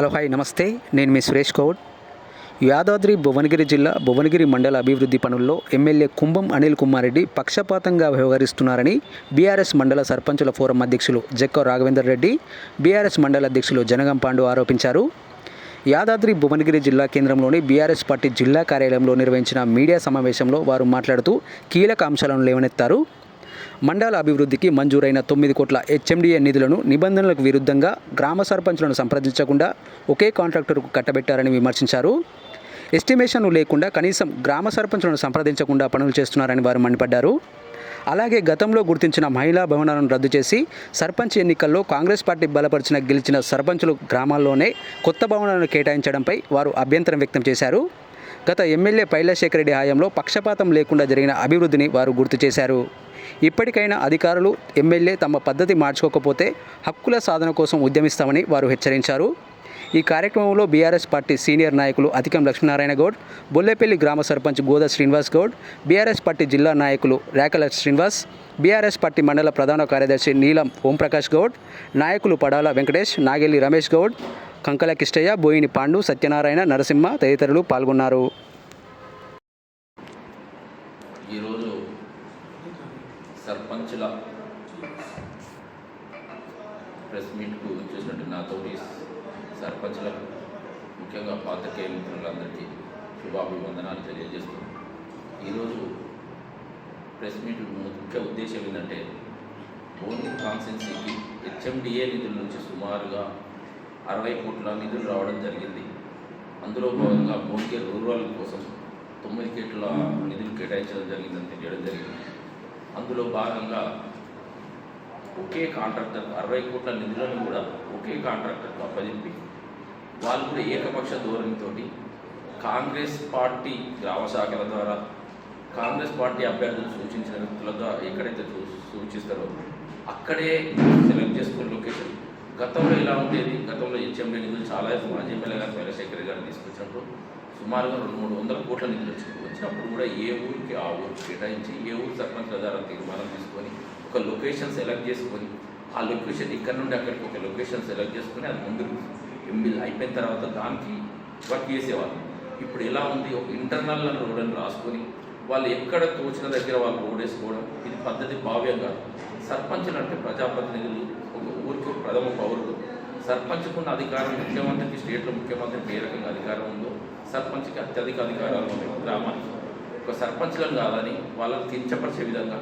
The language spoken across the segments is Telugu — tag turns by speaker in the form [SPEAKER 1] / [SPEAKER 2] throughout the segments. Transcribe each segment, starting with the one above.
[SPEAKER 1] హలో హాయ్ నమస్తే. నేను మీ సురేష్ కౌడ్ యాదాద్రి భువనగిరి జిల్లా భువనగిరి మండల అభివృద్ధి పనుల్లో ఎమ్మెల్యే కుంభం అనిల్ కుమార్ రెడ్డి పక్షపాతంగా వ్యవహరిస్తున్నారని బీఆర్ఎస్ మండల సర్పంచుల ఫోరం అధ్యక్షులు జక్క రాఘవేందర్ రెడ్డి బీఆర్ఎస్ మండల అధ్యక్షులు జనగం పాండు ఆరోపించారు. యాదాద్రి భువనగిరి జిల్లా కేంద్రంలోని బీఆర్ఎస్ పార్టీ జిల్లా కార్యాలయంలో నిర్వహించిన మీడియా సమావేశంలో వారు మాట్లాడుతూ కీలక అంశాలను లేవనెత్తారు. మండల అభివృద్ధికి మంజూరైన తొమ్మిది కోట్ల హెచ్ఎండిఏ నిధులను నిబంధనలకు విరుద్ధంగా గ్రామ సర్పంచులను సంప్రదించకుండా ఒకే కాంట్రాక్టర్కు కట్టబెట్టారని విమర్శించారు. ఎస్టిమేషన్ లేకుండా కనీసం గ్రామ సర్పంచులను సంప్రదించకుండా పనులు చేస్తున్నారని వారు మండిపడ్డారు. అలాగే గతంలో గుర్తించిన మహిళా భవనాలను రద్దు చేసి సర్పంచ్ ఎన్నికల్లో కాంగ్రెస్ పార్టీ బలపరిచిన గెలిచిన సర్పంచులు గ్రామాల్లోనే కొత్త భవనాలను కేటాయించడంపై వారు అభ్యంతరం వ్యక్తం చేశారు. గత ఎమ్మెల్యే పైలశేఖర్ రెడ్డి హయాంలో పక్షపాతం లేకుండా జరిగిన అభివృద్ధిని వారు గుర్తు చేశారు. ఇప్పటికైనా అధికారులు ఎమ్మెల్యే తమ పద్ధతి మార్చుకోకపోతే హక్కుల సాధన కోసం ఉద్యమిస్తామని వారు హెచ్చరించారు. ఈ కార్యక్రమంలో బీఆర్ఎస్ పార్టీ సీనియర్ నాయకులు అధికం లక్ష్మీనారాయణ గౌడ్ బొల్లేపల్లి గ్రామ సర్పంచ్ గోద శ్రీనివాస్ గౌడ్ బీఆర్ఎస్ పార్టీ జిల్లా నాయకులు రేఖల శ్రీనివాస్ బీఆర్ఎస్ పార్టీ మండల ప్రధాన కార్యదర్శి నీలం ఓంప్రకాష్ గౌడ్ నాయకులు పడాల వెంకటేష్ నాగెల్లి రమేష్ గౌడ్ కంకల కిష్టయ్య బోయిని పాండు సత్యనారాయణ నరసింహ తదితరులు పాల్గొన్నారు
[SPEAKER 2] ఈరోజు సర్పంచుల ప్రెస్ మీట్కు వచ్చేసినట్టు నాతోటి ప్రజలకు ముఖ్యంగా పాత్రికేయ మిత్రులందరికీ శుభాభివందనాలు తెలియజేస్తున్నాను ఈరోజు ప్రెస్ మీట్ ముఖ్య ఉద్దేశం ఏంటంటే ఓన్లీ కాన్సెన్సీకి హెచ్ఎండిఏ నిధుల నుంచి సుమారుగా అరవై కోట్ల నిధులు రావడం జరిగింది. అందులో భాగంగా భోంగేర్ రూరల్ కోసం తొమ్మిది కోట్ల నిధులు కేటాయించడం జరిగిందని తెలియడం జరిగింది. అందులో భాగంగా ఒకే కాంట్రాక్టర్ అరవై కోట్ల నిధులను కూడా ఒకే కాంట్రాక్టర్కు అప్పజెప్పి వాళ్ళు కూడా ఏకపక్ష ధోరణితోటి కాంగ్రెస్ పార్టీ గ్రామ శాఖల ద్వారా కాంగ్రెస్ పార్టీ అభ్యర్థులు సూచించిన వ్యక్తుల ద్వారా ఎక్కడైతే చూ- సూచిస్తారో అక్కడే సెలెక్ట్ చేసుకునే లొకేషన్. గతంలో ఎలా ఉండేది. గతంలో హెచ్ఎంఏ నిధులు చాలా మాజీ ఎమ్మెల్యే గారు చంద్రశేఖర్ గారు తీసుకొచ్చినప్పుడు సుమారుగా రెండు మూడు వందల కోట్ల నిధులు వచ్చింది వచ్చినప్పుడు కూడా ఏ ఊరికి ఆ ఊరికి కేటాయించి ఏ ఊరు సర్పంచ్ ద్వారా తీర్మానం తీసుకొని ఒక లొకేషన్ సెలెక్ట్ చేసుకొని ఆ లొకేషన్ ఇక్కడ నుండి అక్కడికి ఒక లొకేషన్ సెలెక్ట్ చేసుకొని అది ముందు ఎంబీ అయిపోయిన తర్వాత దానికి వర్క్ చేసేవాళ్ళు. ఇప్పుడు ఎలా ఉంది? ఒక ఇంటర్నల్ రోడ్ అని రాసుకొని వాళ్ళు ఎక్కడ తోచిన దగ్గర వాళ్ళు రోడ్ వేసుకోవడం ఇది పద్ధతి భావ్యంగా సర్పంచులు అంటే ప్రజాప్రతినిధులు ఒక ఊరికి ప్రథమ పౌరులు సర్పంచ్కున్న అధికారం ముఖ్యమంత్రికి స్టేట్లో ముఖ్యమంత్రికి ఏ రకంగా అధికారం ఉందో సర్పంచ్కి అత్యధిక అధికారాలు ఉన్నాయి గ్రామానికి. ఒక సర్పంచ్లను కాదని వాళ్ళని కించపరిచే విధంగా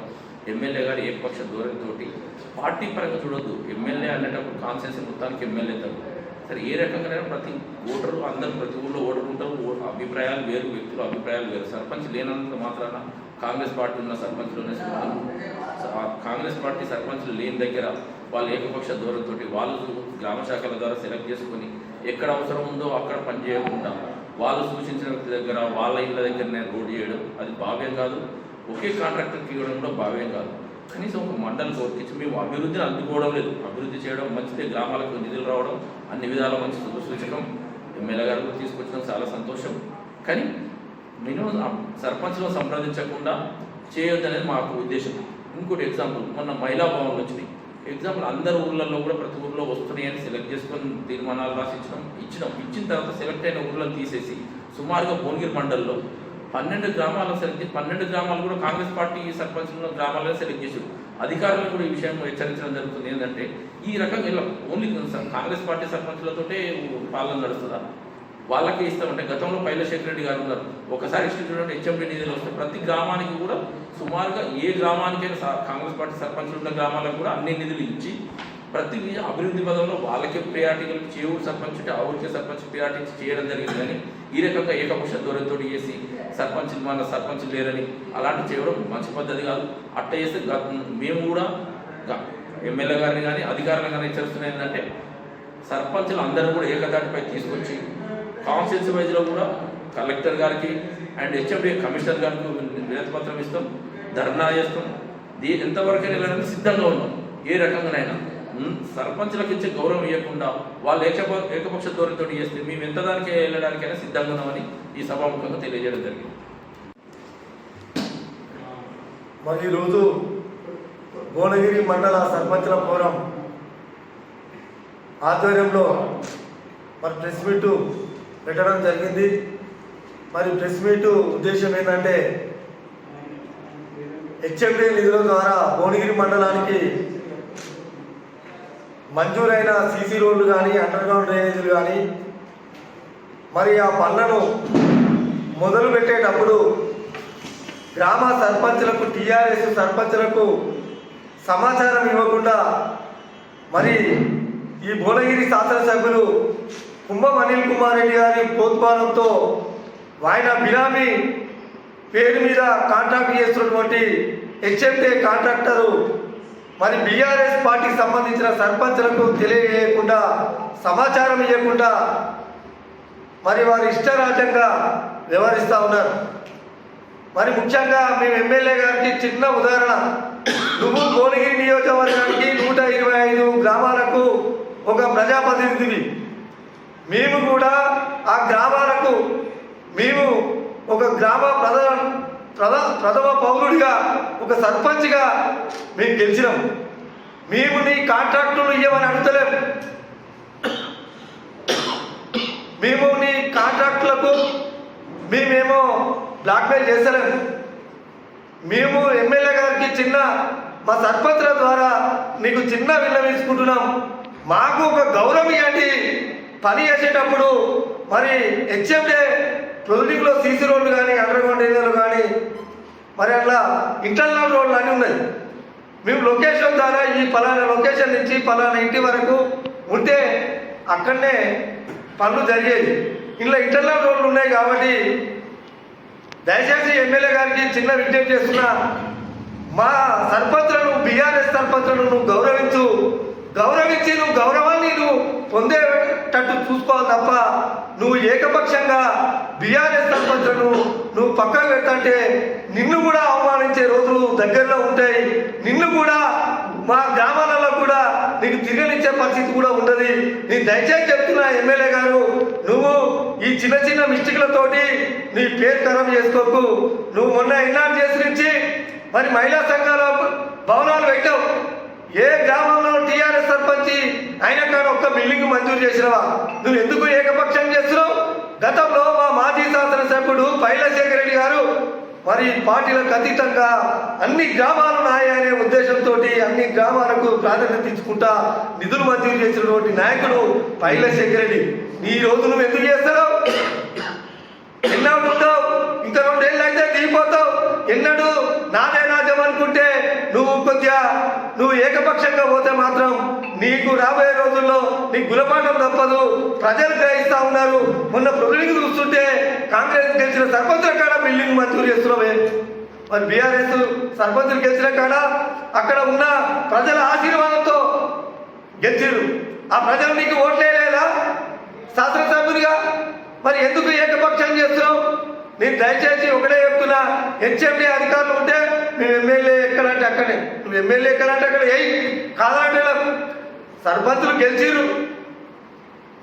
[SPEAKER 2] ఎమ్మెల్యే గారు ఏకపక్ష ధోరణితోటి పార్టీ పరంగా చూడొద్దు. ఎమ్మెల్యే అనేటప్పుడు కాన్సెన్స్ మొత్తానికి ఎమ్మెల్యే తగ్గు సరే ఏ రకంగా ప్రతి ఓటరు అందరూ ప్రతి ఊళ్ళో ఓటరు ఉంటారు ఓ- అభిప్రాయాలు వేరు వ్యక్తుల అభిప్రాయాలు వేరు. సర్పంచ్ లేనంత మాత్రాన కాంగ్రెస్ పార్టీ ఉన్న సర్పంచ్లోనే ఆ కాంగ్రెస్ పార్టీ సర్పంచ్లు లేని దగ్గర వాళ్ళు ఏకపక్ష ధోరణితో వాళ్ళు గ్రామ శాఖల ద్వారా సెలెక్ట్ చేసుకొని ఎక్కడ అవసరం ఉందో అక్కడ పని చేయకుండా వాళ్ళు సూచించిన వ్యక్తి దగ్గర వాళ్ళ ఇళ్ళ దగ్గరనే రోడ్ చేయడం అది భావ్యం కాదు. ఒకే కాంట్రాక్టర్కి ఇవ్వడం కూడా భావ్యం కాదు. కనీసం ఒక మండలి కోరికించి మేము అభివృద్ధిని అందుకోవడం లేదు. అభివృద్ధి చేయడం మంచిదే. గ్రామాలకు నిధులు రావడం అన్ని విధాల మంచి శుభ సూచకం ఎమ్మెల్యే గారు తీసుకొచ్చడం చాలా సంతోషం. కానీ మినిమం సర్పంచ్లో సంప్రదించకుండా చేయొద్దనేది మాకు ఉద్దేశం. ఇంకోటి ఎగ్జాంపుల్ మొన్న మహిళా భవన్లు వచ్చినాయి. ఎగ్జాంపుల్ అందరు ఊర్లలో కూడా ప్రతి ఊర్లో వస్తున్నాయని సెలెక్ట్ చేసుకొని తీర్మానాలు రాసి ఇచ్చడం ఇచ్చినాం. ఇచ్చిన తర్వాత సెలెక్ట్ అయిన ఊళ్ళని తీసేసి సుమారుగా భువనగిరి మండల్లో పన్నెండు గ్రామాలు సెలెక్ట్ పన్నెండు గ్రామాలు కూడా కాంగ్రెస్ పార్టీ సర్పంచ్ ఉన్న సెలెక్ట్ చేశారు. అధికారులు కూడా ఈ విషయం హెచ్చరించడం జరుగుతుంది. ఏంటంటే ఈ రకం ఇలా ఓన్లీ కాంగ్రెస్ పార్టీ సర్పంచ్లతోటే పాలన నడుస్తుందా? వాళ్ళకే ఇస్తామంటే గతంలో పైలశేఖర రెడ్డి గారు ఉన్నారు. ఒకసారి ఇష్టం చూడండి హెచ్ఎండి నిధులు వస్తే ప్రతి గ్రామానికి కూడా సుమారుగా ఏ గ్రామానికైనా కాంగ్రెస్ పార్టీ సర్పంచులు ఉన్న గ్రామాలకు కూడా అన్ని నిధులు ఇచ్చి ప్రతి అభివృద్ధి పదంలో వాళ్ళకే ప్రియారిటీ చేవుడు సర్పంచ్ ఉంటే సర్పంచ్ ప్రియారిటీ చేయడం జరిగింది. కానీ ఈ రకంగా ఏకపక్ష ధోరణితో చేసి సర్పంచ్ మన సర్పంచ్ లేరని అలాంటి చేయడం మంచి పద్ధతి కాదు. అట్ట చేస్తే మేము కూడా ఎమ్మెల్యే గారిని కానీ అధికారులను కానీ హెచ్చరిస్తున్నాయి ఏంటంటే సర్పంచులు అందరూ కూడా ఏకదాటిపై తీసుకొచ్చి కాన్స్టిట్యూన్సీ వైజ్లో కూడా కలెక్టర్ గారికి అండ్ హెచ్ఎండి కమిషనర్ గారికి వినతి పత్రం ఇస్తాం ధర్నా చేస్తాం. దీ ఎంతవరకైనా వెళ్ళడానికి సిద్ధంగా ఉన్నాం. ఏ రకంగానైనా. సర్పంచులకు ఇచ్చే గౌరవం ఇవ్వకుండా వాళ్ళు ఏకప ఏకపక్ష ధోరణితో చేస్తే మేము ఎంత దానికే వెళ్ళడానికైనా సిద్ధంగా ఉన్నామని ఈ సభాముఖంగా తెలియజేయడం జరిగింది.
[SPEAKER 3] మరి ఈరోజు భువనగిరి మండల సర్పంచుల ఫోరం ఆధ్వర్యంలో మరి ప్రెస్ మీట్ పెట్టడం జరిగింది. మరి ప్రెస్ మీట్ ఉద్దేశం ఏంటంటే హెచ్ఎండి నిధుల ద్వారా భువనగిరి మండలానికి మంజూరైన సీసీ రోడ్లు కానీ అండర్ గ్రౌండ్ డ్రైనేజీలు కానీ మరి ఆ పనులను మొదలు పెట్టేటప్పుడు గ్రామ సర్పంచులకు టీఆర్ఎస్ సర్పంచులకు సమాచారం ఇవ్వకుండా మరి ఈ భువనగిరి శాసనసభ్యులు కుంభం అనిల్ కుమార్ రెడ్డి గారి ప్రోత్సాహంతో ఆయన బినామీ పేరు మీద కాంట్రాక్ట్ చేస్తున్నటువంటి హెచ్ఎండే కాంట్రాక్టరు మరి బీఆర్ఎస్ పార్టీకి సంబంధించిన సర్పంచులకు తెలియజేయకుండా సమాచారం ఇవ్వకుండా మరి వారి ఇష్టరాజ్యంగా వ్యవహరిస్తూ ఉన్నారు. మరి ముఖ్యంగా మేము ఎమ్మెల్యే గారికి చిన్న ఉదాహరణ. నువ్వు భువనగిరి నియోజకవర్గానికి నూట ఇరవై ఐదు గ్రామాలకు ఒక ప్రజాప్రతినిధివి. మేము కూడా ఆ గ్రామాలకు మేము ఒక గ్రామ ప్రధాన ప్రథ ప్రథమ పౌరుడిగా ఒక సర్పంచ్గా మేము గెలిచినాం. మేము నీ కాంట్రాక్టులు ఇవ్వమని అడుగుతలేము మేము నీ కాంట్రాక్టులకు మేమేమో బ్లాక్మెయిల్ చేస్తలేము మేము ఎమ్మెల్యే గారికి చిన్న మా సర్పంచ్ల ద్వారా నీకు చిన్న విన్నవించుకుంటున్నాం. మాకు ఒక గౌరవం ఇవ్వండి పని చేసేటప్పుడు మరి హెచ్ఎండే ప్రొసీడింగ్లో సీసీ రోడ్లు కానీ అండర్ గ్రౌండ్ ఏరియాలు కానీ మరి అట్లా ఇంటర్నల్ రోడ్లు అన్నీ ఉన్నాయి. మేము లొకేషన్ ద్వారా ఈ ఫలానా లొకేషన్ నుంచి ఫలానా ఇంటి వరకు ఉంటే అక్కడనే పనులు జరిగేది ఇలా ఇంటర్నల్ రోడ్లు ఉన్నాయి కాబట్టి దయచేసి ఎమ్మెల్యే గారికి చిన్న విజ్ఞప్తి చేస్తున్నా మా సర్పంచులను బీఆర్ఎస్ సర్పంచులను నువ్వు గౌరవించు గౌరవించి నువ్వు గౌరవాన్ని నువ్వు పొందేటట్టు చూసుకోవాలి తప్ప నువ్వు ఏకపక్షంగా బీఆర్ఎస్ సర్పంచులను నువ్వు పక్కన పెడతాంటే నిన్ను కూడా అవమానించే రోజులు దగ్గరలో ఉంటాయి. నిన్ను కూడా మా గ్రామాలలో కూడా నీకు తిరగనిచ్చే పరిస్థితి కూడా ఉండదు. నేను దయచేసి చెప్తున్నా ఎమ్మెల్యే గారు నువ్వు ఈ చిన్న చిన్న మిస్టేక్లతోటి నీ పేరు ఖరాబ్ చేసుకోకు. నువ్వు మొన్న ఎన్ఆర్ చేసి నుంచి మరి మహిళా సంఘాల భవనాలు పెట్టావు. ఏ గ్రామంలో టీఆర్ఎస్ సర్పంచ్ అయినా కానీ ఒక్క బిల్డింగ్ మంజూరు చేసినవా? నువ్వు ఎందుకు ఏకపక్షం చేస్తున్నావు? గతంలో మా మాజీ శాసనసభ్యుడు పైలశేఖర రెడ్డి గారు మరి పార్టీలకు అతీతంగా అన్ని గ్రామాలు నాయనే ఉద్దేశంతో అన్ని గ్రామాలకు ప్రాధాన్యత ఇచ్చుకుంటా నిధులు మంజూరు చేసినటువంటి నాయకుడు పైలశేఖర రెడ్డి. ఈ రోజు నువ్వు ఎందుకు చేస్తావు ఎన్నాడు ఉంటావు ఇంకా రెండేళ్ళు అయితే దిగిపోతావు. ఎన్నడు నాదే రాజ్యం అనుకుంటే నువ్వు కొద్దిగా నువ్వు ఏకపక్షంగా పోతే మాత్రం నీకు రాబోయే రోజుల్లో నీ గులపాఠం తప్పదు. ప్రజలు గ్రహిస్తా ఉన్నారు. మొన్న ప్రజలకు చూస్తుంటే కాంగ్రెస్ గెలిచిన సర్పంచుల కాడ బిల్డింగ్ మంజూరు చేస్తున్నామే మరి బీఆర్ఎస్ సర్పంచులు గెలిచిన కాడ అక్కడ ఉన్న ప్రజల ఆశీర్వాదంతో గెలిచారు ఆ ప్రజలు నీకు ఓట్లేదా శాసనసభ్యునిగా మరి ఎందుకు ఏకపక్షం చేస్తున్నావు? నేను దయచేసి ఒకటే చెప్తున్నా హెచ్ఎండి అధికారులు ఉంటే మేము ఎమ్మెల్యే ఎక్కడంటే అక్కడే. నువ్వు ఎమ్మెల్యే ఎక్కడంటే అక్కడ ఏయ్ కాదంటే సర్పంచులు గెలిచిరు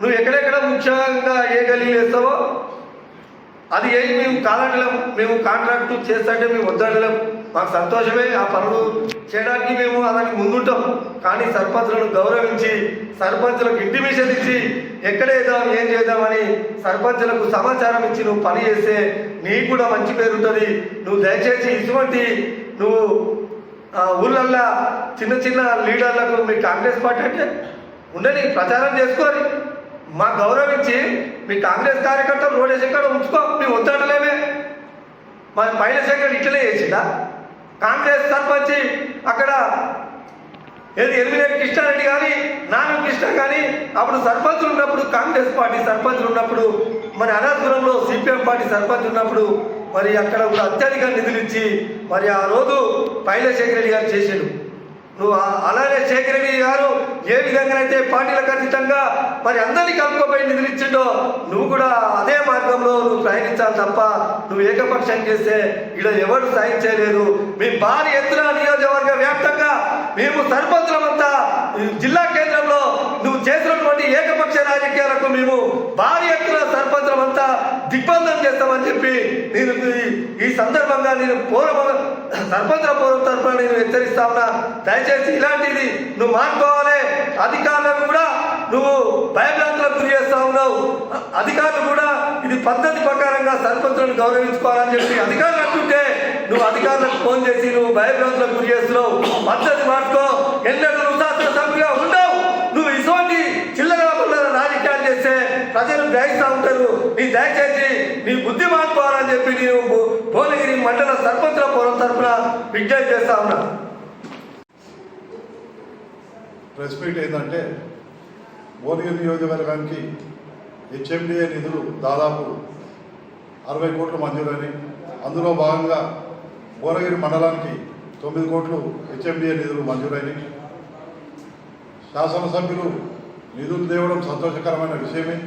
[SPEAKER 3] నువ్వు ఎక్కడెక్కడ ముఖ్యంగా ఏ గలీలు వేస్తావో అది ఏం మేము కాదంటలేము మేము కాంట్రాక్టు చేస్తాంటే మేము వద్దనలేం మాకు సంతోషమే ఆ పనులు చేయడానికి మేము అలాగే ముందుంటాం. కానీ సర్పంచులను గౌరవించి సర్పంచులకు ఇంటిమేషన్ ఇచ్చి ఎక్కడ వేద్దాం ఏం చేద్దామని సర్పంచులకు సమాచారం ఇచ్చి నువ్వు పని చేస్తే నీకు కూడా మంచి పేరు ఉంటుంది. నువ్వు దయచేసి ఇటువంటి నువ్వు ఊళ్ళల్లో చిన్న చిన్న లీడర్లకు మీ కాంగ్రెస్ పార్టీ అంటే ఉండని ప్రచారం చేసుకోని మా గౌరవించి మీ కాంగ్రెస్ కార్యకర్తలు రోడ్ వేసి ఉంచుకో మీ వద్దడలేమే మరి పైన శేఖర్ ఇట్లనే చేసిందా కాంగ్రెస్ సర్పంచ్ అక్కడ ఏది ఎలిమినేట్ కృష్ణారెడ్డి కానీ నాన్న కృష్ణ కానీ అప్పుడు సర్పంచులు ఉన్నప్పుడు కాంగ్రెస్ పార్టీ సర్పంచులు ఉన్నప్పుడు మరి అనంతపురంలో సిపిఎం పార్టీ సర్పంచ్ ఉన్నప్పుడు మరి అక్కడ కూడా అత్యధిక నిధులు ఇచ్చి మరి ఆ రోజు పైలశేఖర్ రెడ్డి గారు చేశాడు నువ్వు అలానే శేఖరవి గారు ఏ విధంగానైతే పార్టీలకు అతీతంగా మరి అందరినీ కలుపుకోపోయి నిధులిచ్చిండో నువ్వు కూడా అదే మార్గంలో నువ్వు ప్రయాణించాలి తప్ప నువ్వు ఏకపక్షం చేస్తే ఇక్కడ ఎవరు సాయం చేయలేదు మీ భారీ ఎత్తున నియోజకవర్గ వ్యాప్తంగా మేము సర్పంచులమంతా జిల్లా కేంద్రంలో నువ్వు చేసిన ఏకపక్ష రాజకీయాలకు మేము భారీ ఎత్తున సర్పంచులమంతా దిగ్బంధం చేస్తామని చెప్పి నేను ఈ- సందర్భంగా నేను పూర్వ సర్పంచ పూర్వ తరఫున నేను హెచ్చరిస్తా ఉన్నా. దయచేసి ఇలాంటిది నువ్వు మానుకోవాలి. అధికారులకు కూడా నువ్వు భయభ్రాంతులకు గురి చేస్తా ఉన్నావు. అధికారులు కూడా ఇది పద్ధతి ప్రకారంగా సర్పంచులను గౌరవించుకోవాలని చెప్పి అధికారులు అంటుంటే నువ్వు అధికారులకు ఫోన్ చేసి నువ్వు భయభ్రాంతులకు గురి చేస్తున్నావు. పద్ధతి మార్చుకో ఎన్నడూ నీ దయచేసి నీ బుద్ధి మార్చుకోవాలని చెప్పి నేను భువనగిరి మండల సర్పంచుల పూర్వం తరఫున విజ్ఞప్తి చేస్తా ఉన్నా.
[SPEAKER 4] ప్రెస్ ఏంటంటే భువనగిరి నియోజకవర్గానికి హెచ్ఎండిఏ నిధులు దాదాపు అరవై కోట్లు మంజూరని అందులో భాగంగా భువనగిరి మండలానికి తొమ్మిది కోట్లు హెచ్ఎండిఏ నిధులు మంజూరైనవి శాసనసభ్యులు నిధులు తేవడం సంతోషకరమైన విషయమే.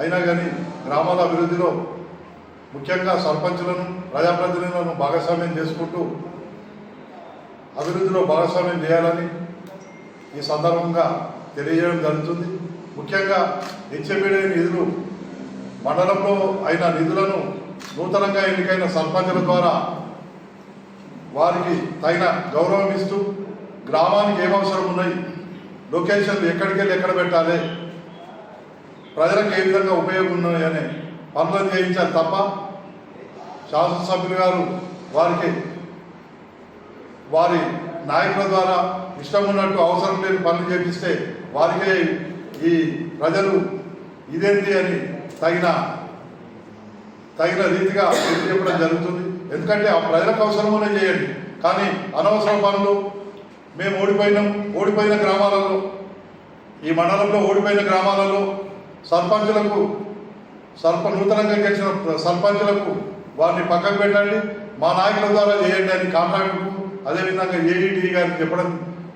[SPEAKER 4] అయినా కానీ గ్రామాల అభివృద్ధిలో ముఖ్యంగా సర్పంచులను ప్రజాప్రతినిధులను భాగస్వామ్యం చేసుకుంటూ అభివృద్ధిలో భాగస్వామ్యం చేయాలని ఈ సందర్భంగా తెలియజేయడం జరుగుతుంది. ముఖ్యంగా హెచ్ఎంఈడి నిధులు మండలంలో అయిన నిధులను నూతనంగా ఎన్నికైన సర్పంచుల ద్వారా వారికి తగిన గౌరవం ఇస్తూ గ్రామానికి ఏం అవసరం ఉన్నాయి లొకేషన్లు ఎక్కడికి వెళ్ళి ఎక్కడ పెట్టాలి ప్రజలకు ఏ విధంగా ఉపయోగం ఉన్నాయి అనే పనులను చేయించాలి తప్ప శాసనసభ్యులు గారు వారికి వారి నాయకుల ద్వారా ఇష్టం ఉన్నట్టు అవసరం లేని పనులు చేపిస్తే వారికే ఈ ప్రజలు ఇదేంటి అని తగిన తగిన రీతిగా చెప్పడం జరుగుతుంది. ఎందుకంటే ఆ ప్రజలకు అవసరమనే చేయండి. కానీ అనవసర పనులు మేము ఓడిపోయినాం. ఓడిపోయిన గ్రామాలలో ఈ మండలంలో ఓడిపోయిన గ్రామాలలో సర్పంచులకు సర్ప నూతనంగా గెలిచిన సర్పంచులకు వారిని పక్కకు పెట్టండి. మా నాయకుల ద్వారా చేయండి అని కాంట్రాక్టుకు అదేవిధంగా ఏఈడి గారికి చెప్పడం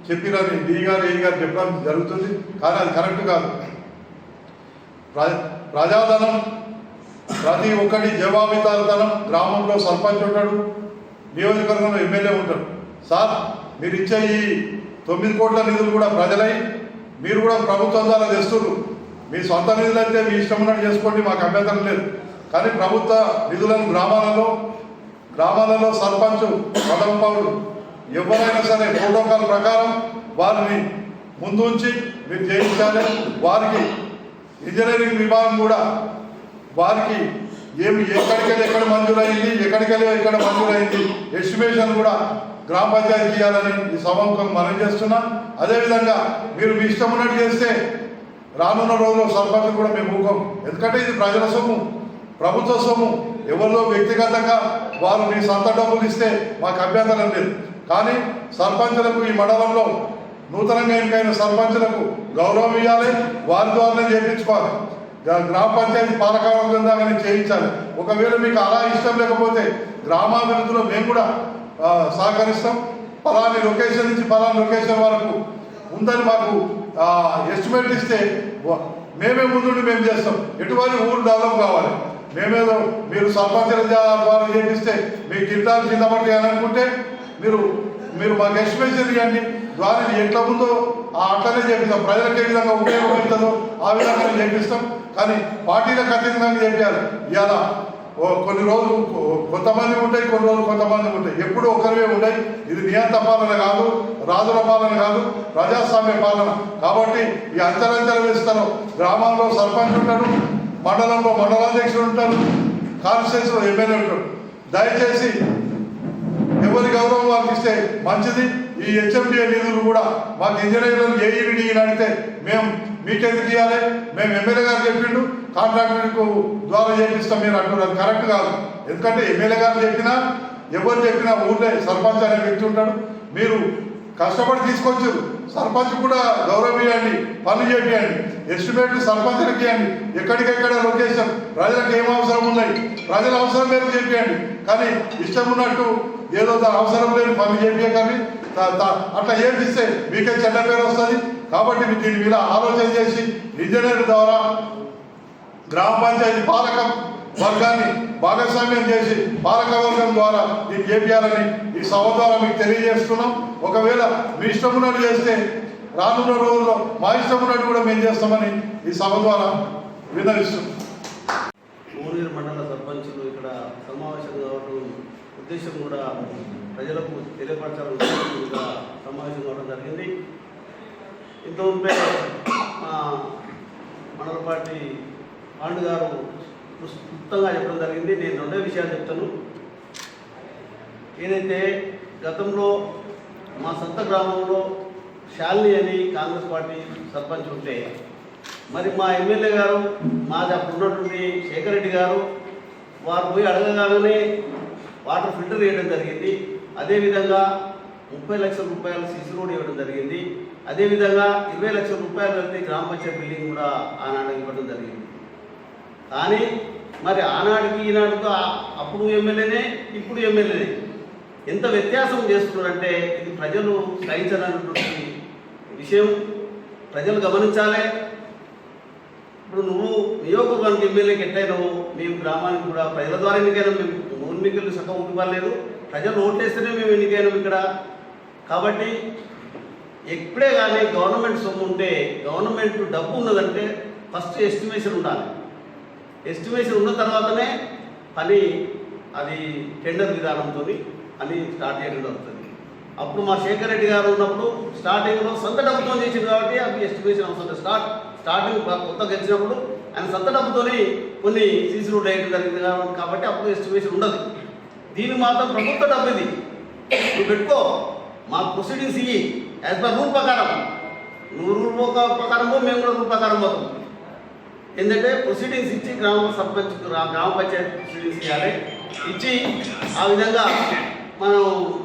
[SPEAKER 4] చెప్పిరని డి గారు ఏ గారు చెప్పడం జరుగుతుంది. కానీ అది కరెక్ట్ కాదు. ప్రజాధనం ప్రతి ఒక్కటి జవాబుదారుతనం గ్రామంలో సర్పంచ్ ఉంటాడు నియోజకవర్గంలో ఎమ్మెల్యే ఉంటాడు. సార్ మీరు ఇచ్చే ఈ తొమ్మిది కోట్ల నిధులు కూడా ప్రజలై మీరు కూడా ప్రభుత్వం ద్వారా తెస్తున్నారు మీ సొంత నిధులు అయితే మీ ఇష్టం ఉన్నట్టు చేసుకోండి మాకు అభ్యంతరం లేదు. కానీ ప్రభుత్వ నిధులను గ్రామాలలో గ్రామాలలో సర్పంచ్ ప్రథమ ఎవరైనా సరే ప్రోటోకాల్ ప్రకారం వారిని ముందు ఉంచి మీరు చేయించాలి. వారికి ఇంజనీరింగ్ విభాగం కూడా వారికి ఏమి ఎక్కడికెళ్ళి ఎక్కడ మంజూరైంది ఎక్కడికెళ్ళి ఎక్కడ మంజూరైంది ఎస్టిమేషన్ కూడా గ్రామ పంచాయతీ చేయాలని ఈ సభముఖం మనం చేస్తున్నాం. అదేవిధంగా మీరు మీ ఇష్టం ఉన్నట్టు చేస్తే రానున్న రోజుల్లో సర్పంచ్ కూడా మేము ఊకం ఎందుకంటే ఇది ప్రజల సొమ్ము ప్రభుత్వ సొమ్ము. ఎవరిలో వ్యక్తిగతంగా వారు మీ సొంత డబ్బులు ఇస్తే మాకు అభ్యంతరం లేదు. కానీ సర్పంచులకు ఈ మండలంలో నూతనంగా ఎన్నికైన సర్పంచులకు గౌరవం ఇవ్వాలి వారి ద్వారానే చేయించుకోవాలి గ్రామ పంచాయతీ పాలకవర్గంగానే చేయించాలి. ఒకవేళ మీకు అలా ఇష్టం లేకపోతే గ్రామాభివృద్ధిలో మేము కూడా సహకరిస్తాం. పలాని లొకేషన్ నుంచి పలాని లొకేషన్ వరకు ఉందని మాకు ఎస్టిమేట్ ఇస్తే మేమే ముందుండి మేము చేస్తాం. ఎటువంటి ఊరు డెవలప్ కావాలి? మేమేదో మీరు సర్పంచుల ద్వారా ద్వారా చేపిస్తే మీ కింటాలు కింద అని అనుకుంటే మీరు మీరు మాకు ఎస్టిమేషన్ ఇవ్వండి ద్వారా ఎట్లా ఉందో ఆ అట్లనే చేపిస్తాం. ప్రజలకు ఏ విధంగా ఉపయోగపడుతుందో ఆ విధంగా చేపిస్తాం. కానీ పార్టీలకు అతీతంగా చేపించాలి ఇలా కొన్ని రోజులు కొంతమంది ఉంటాయి కొన్ని రోజులు కొంతమంది ఉంటాయి. ఎప్పుడు ఒకరివే ఉంటాయి. ఇది నియంత పాలన కాదు రాజుల పాలన కాదు ప్రజాస్వామ్య పాలన. కాబట్టి ఈ అంచలంచలు వేస్తారు గ్రామాల్లో సర్పంచ్ ఉంటాడు మండలంలో మండలాధ్యక్షుడు ఉంటాడు కాన్స్టిట్యూన్సీలో ఎమ్మెల్యే ఉంటాడు. దయచేసి ఎవరి గౌరవం వారికి ఇస్తే మంచిది. ఈ హెచ్ఎండిఏ నిధులు కూడా మాకు ఇంజనీర్లు ఏఈడి అడిగితే మేము మీకెందుకు తీయాలి మేము ఎమ్మెల్యే గారు చెప్పిండు కాంట్రాక్టర్కు ద్వారా చేపిస్తాం మీరు అంటున్నారు. కరెక్ట్ కాదు. ఎందుకంటే ఎమ్మెల్యే గారు చెప్పినా ఎవరు చెప్పినా ఊళ్ళో సర్పంచ్ అనే వ్యక్తి ఉంటాడు. మీరు కష్టపడి తీసుకొచ్చారు. సర్పంచ్ కూడా గౌరవం ఇవ్వండి పనులు చేపియండి. ఎస్టిమేట్ సర్పంచ్లకి ఇవ్వండి. ఎక్కడికెక్కడ లొకేషన్ ప్రజలకు ఏం అవసరం ఉన్నాయి? ప్రజల అవసరం లేదు చేపియండి. కానీ ఇష్టం ఉన్నట్టు ఏదో అవసరం లేని పనులు చేపించకండి కానీ అట్లా అట్లా చేపిస్తే మీకే చెడ్డ పేరు వస్తుంది? కాబట్టి మీరు దీని మీద ఆలోచన చేసి ఇంజనీర్ ద్వారా గ్రామ పంచాయతీ పాలక వర్గాన్ని భాగస్వామ్యం చేసి పాలక వర్గం ద్వారా ఇది చేపించాలని ఈ సభ ద్వారా మీకు తెలియజేస్తున్నాం. ఒకవేళ మీ ఇష్టమున్నట్టు చేస్తే రానున్న రోజుల్లో మా ఇష్టమున్నట్టు కూడా మేము చేస్తామని ఈ సభ ద్వారా విన్నవిస్తున్నాం.
[SPEAKER 5] ఊరూరు మండల సర్పంచులు ఇక్కడ సమావేశం కావడం ఉద్దేశం కూడా ప్రజలకు తెలియపరచాలని సమావేశం కావడం జరిగింది. ఇంతకుముందే మనలపాటి పార్టీ పాండు గారు క్లుప్తంగా చెప్పడం జరిగింది. నేను రెండే విషయాలు చెప్తాను. ఏదైతే గతంలో మా సొంత గ్రామంలో శాలిని అని కాంగ్రెస్ పార్టీ సర్పంచ్ ఉంటే మరి మా ఎమ్మెల్యే గారు మాది అప్పుడు ఉన్నటువంటి శేఖర్ రెడ్డి గారు వారు పోయి అడగగానే వాటర్ ఫిల్టర్ చేయడం జరిగింది. అదేవిధంగా ముప్పై లక్షల రూపాయలు సిసి రోడ్ ఇవ్వడం జరిగింది. అదేవిధంగా ఇరవై లక్షల రూపాయలు వెళ్తే గ్రామ పంచాయతీ బిల్డింగ్ కూడా ఆనాడు ఇవ్వడం జరిగింది. కానీ మరి ఆనాటికి ఈనాడుకు అప్పుడు ఎమ్మెల్యేనే ఇప్పుడు ఎమ్మెల్యేనే ఎంత వ్యత్యాసం చేస్తున్నారంటే ఇది ప్రజలు సహించాలన్నటువంటి విషయం. ప్రజలు గమనించాలి. ఇప్పుడు నువ్వు నియోజకవర్గానికి ఎమ్మెల్యేకి ఎట్టయినావు మేము గ్రామానికి కూడా ప్రజల ద్వారా ఎన్నికైనా మేము ఎన్నికలు సగం ఇవ్వలేదు ప్రజలు ఓట్లేస్తేనే మేము ఎన్నికైనాం ఇక్కడ. కాబట్టి ఎప్పుడే కానీ గవర్నమెంట్ సొమ్ము ఉంటే గవర్నమెంట్ డబ్బు ఉన్నదంటే ఫస్ట్ ఎస్టిమేషన్ ఉండాలి. ఎస్టిమేషన్ ఉన్న తర్వాతనే పని అది టెండర్ విధానంతో అని స్టార్ట్ చేయడం జరుగుతుంది. అప్పుడు మా శేఖర్ రెడ్డి గారు ఉన్నప్పుడు స్టార్టింగ్లో సొంత డబ్బుతో చేసింది కాబట్టి అది ఎస్టిమేషన్ అవసరం స్టార్ట్ స్టార్టింగ్ కొత్త గెలిచినప్పుడు ఆయన సొంత డబ్బుతోని కొన్ని సీసీ రోడ్ వేయడం జరిగింది కాబట్టి- అప్పుడు ఎస్టిమేషన్ ఉండదు. దీని మాత్రం ప్రభుత్వ డబ్బు ఇది. నువ్వు పెట్టుకో. మా ప్రొసీడింగ్స్ ఇవి యాజ్ పర్ రూల్ ప్రకారం నువ్వు రూల్ ప్రకారం పో, మేము కూడా రూల్ ప్రకారం పోతాం ఏంటంటే ప్రొసీడింగ్స్ ఇచ్చి గ్రామ సర్పంచ్ గ్రామ పంచాయతీ ప్రొసీడింగ్స్ ఇవ్వాలి ఇచ్చి ఆ విధంగా మనం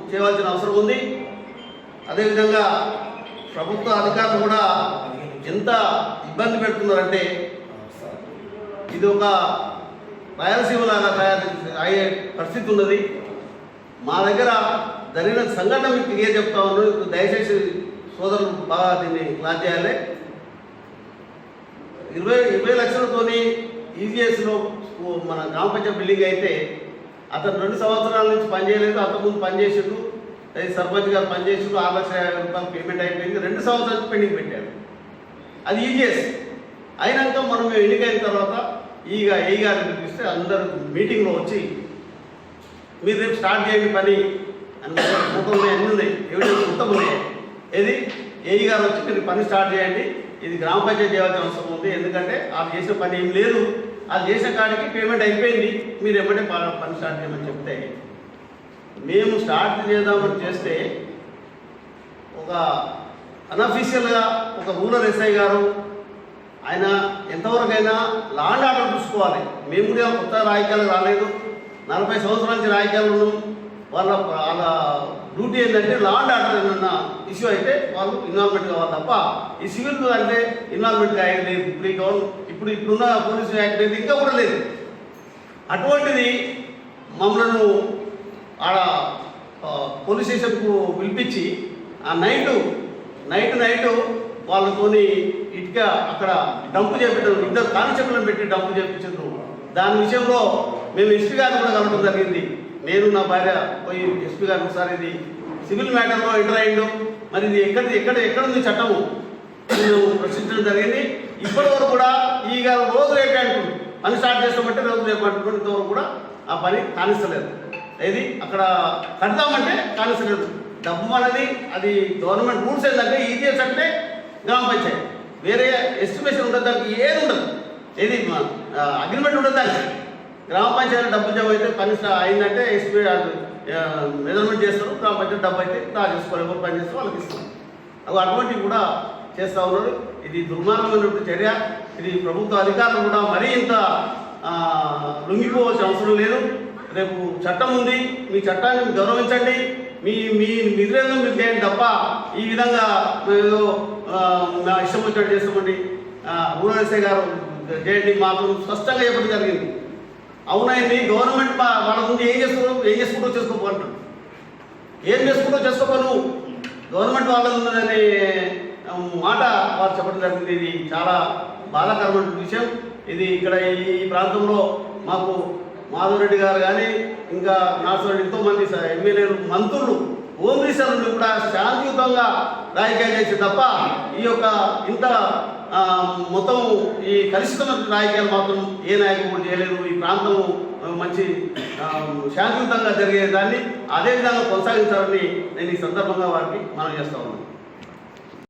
[SPEAKER 5] చేయవలసిన అవసరం ఉంది అదేవిధంగా ప్రభుత్వ అధికారులు కూడా ఎంత ఇబ్బంది పెడుతున్నారంటే ఇది ఒక రాయలసీమలాగా తయారు అయ్యే పరిస్థితి ఉన్నది మా దగ్గర జరిగిన సంఘటన మీకు క్లియర్ చెప్తా ఉన్నాను. ఇప్పుడు దయచేసి సోదరులు బాగా దీన్ని క్లాస్ చేయాలి. ఇరవై ఇరవై లక్షలతోని ఈజీఎస్లో మన గ్రామ పంచాయతీ బిల్డింగ్ అయితే అతను రెండు సంవత్సరాల నుంచి పనిచేయలేదు అంతకుముందు పనిచేసిండు అది సర్పంచ్ గారు పనిచేసిండు ఆరు లక్షల యాభై రూపాయలు పేమెంట్ అయిపోయింది. రెండు సంవత్సరాలు పెండింగ్ పెట్టాడు అది ఈజీఎస్ అయినాక మనం ఎన్నికైన తర్వాత ఈగ ఏ గారిని పిలిపిస్తే అందరూ మీటింగ్లో వచ్చి మీరు రేపు స్టార్ట్ చేయని పని. ఫోటో ఉన్నాయి అన్నీ ఉన్నాయి. ఎవిడెన్స్ మొత్తం ఉన్నాయి ఏది? ఏఈ గారు వచ్చి మీరు పని స్టార్ట్ చేయండి. ఇది గ్రామ పంచాయతీ చేయాల్సిన అవసరం ఉంది. ఎందుకంటే వాళ్ళు చేసిన పని ఏం లేదు. వాళ్ళు చేసిన కాడికి పేమెంట్ అయిపోయింది. మీరు ఎమ్మటే ప- పని స్టార్ట్ చేయమని చెప్తే. మేము స్టార్ట్ చేద్దామని చేస్తే ఒక అనఫీషియల్గా ఒక రూరల్ ఎస్ఐ గారు ఆయన ఎంతవరకైనా లాండ్ ఆర్డర్ చూసుకోవాలి. మేము కూడా కొత్త రాజకీయాలు రాలేదు. నలభై సంవత్సరాల నుంచి రాజకీయాలు ఉన్నాం. వాళ్ళ వాళ్ళ డ్యూటీ ఏంటంటే లాండ్ ఆర్డర్ ఏమన్నా ఇష్యూ అయితే వాళ్ళు ఇన్వాల్వ్మెంట్ కావాలి తప్ప ఈ సివిల్ అంటే ఇన్వాల్వ్మెంట్ అయ్యేది లేదు ప్రీ ఈ ఇప్పుడు ఇప్పుడున్న పోలీసు యాక్ట్ అయితే ఇంకా కూడా లేదు. అటువంటిది మమ్మల్ని ఆడ పోలీస్ స్టేషన్కు పిలిపించి ఆ నైటు నైట్ నైట్ వాళ్ళతోని ఇటుక అక్కడ డంపు చేపించారు ఇద్దరు కానిస్టేబుల్ని పెట్టి డంపు చేపించారు దాని విషయంలో మేము ఎస్పీ గారిని కూడా కలవడం జరిగింది. నేను నా భార్య పోయి ఎస్పీ గారు ఒకసారి ఇది సివిల్ మ్యాటర్లో ఎంటర్ అయ్యిండు. మరి ఇది ఎక్కడ ఎక్కడ ఎక్కడ ఉంది చట్టము? నేను ప్రశ్నించడం జరిగింది. ఇప్పటి వరకు కూడా ఈ గారు రోజు రేపే అంటుంది పని స్టార్ట్ చేస్తామంటే రోజు రేపు అంటున్నారు ఇంతవరకు కూడా ఆ పని కానిస్తలేదు. ఏది? అక్కడ కడదామంటే కానిస్తలేదు. డబ్బు అనేది అది గవర్నమెంట్ రూల్స్ ఏంటంటే ఈజీఎస్ అంటే గ్రామ పంచాయతీ. వేరే ఎస్టిమేషన్ ఉండదు దానికి ఏది ఉండదు. ఏది? అగ్రిమెంట్ ఉండదు దానికి. గ్రామ పంచాయతీ డబ్బు జమ అయితే పని అయిందంటే ఎస్టిమే మెజర్మెంట్ చేస్తారు. గ్రామ పంచాయతీ డబ్బు అయితే డ్రా చేసుకోవాలి ఎవరు పని చేస్తే వాళ్ళకి ఇస్తాం. అవి అటువంటివి కూడా చేస్తూ ఉన్నారు. ఇది దుర్మార్గమైనటువంటి చర్య. ఇది ప్రభుత్వ అధికారులు కూడా మరీ ఇంత లొంగిపోవాల్సిన అవసరం లేదు. రేపు చట్టం ఉంది. మీ చట్టాన్ని గౌరవించండి. మీ మీ నిధులను మీరు చేయండి తప్ప ఈ విధంగా ఏదో ఇష్టం వచ్చినట్టు చేస్తామండి ఆ, గారు చేయండి మాకు స్పష్టంగా చెప్పడం జరిగింది. అవునండి గవర్నమెంట్ వాళ్ళ ముందు ఏం చేస్తున్నారు ఏం చేసుకుంటూ చేసుకోపోంటారు ఏం చేసుకుంటూ చేసుకోపో నువ్వు? గవర్నమెంట్ వాళ్ళ ఉన్నదనే మాట వారు చెప్పడం జరిగింది. ఇది చాలా బాధాకరమైన విషయం. ఇది ఇక్కడ ఈ ప్రాంతంలో మాకు మాధవరెడ్డి గారు కానీ ఇంకా నాసరెడ్డి ఎంతోమంది స- ఎమ్మెల్యేలు మంత్రులు హోమ్ కూడా శాంతియుతంగా రాజకీయం చేసి తప్ప ఈ యొక్క ఇంత మొత్తం ఈ కలుషితమైన రాజకీయాలు మాత్రం ఏ నాయకుడు చేయలేదు ఈ ప్రాంతం మంచి శాంతియుతంగా జరిగేదాన్ని అదే విధంగా కొనసాగించాలని నేను ఈ సందర్భంగా వారికి మనం చేస్తా ఉన్నాను.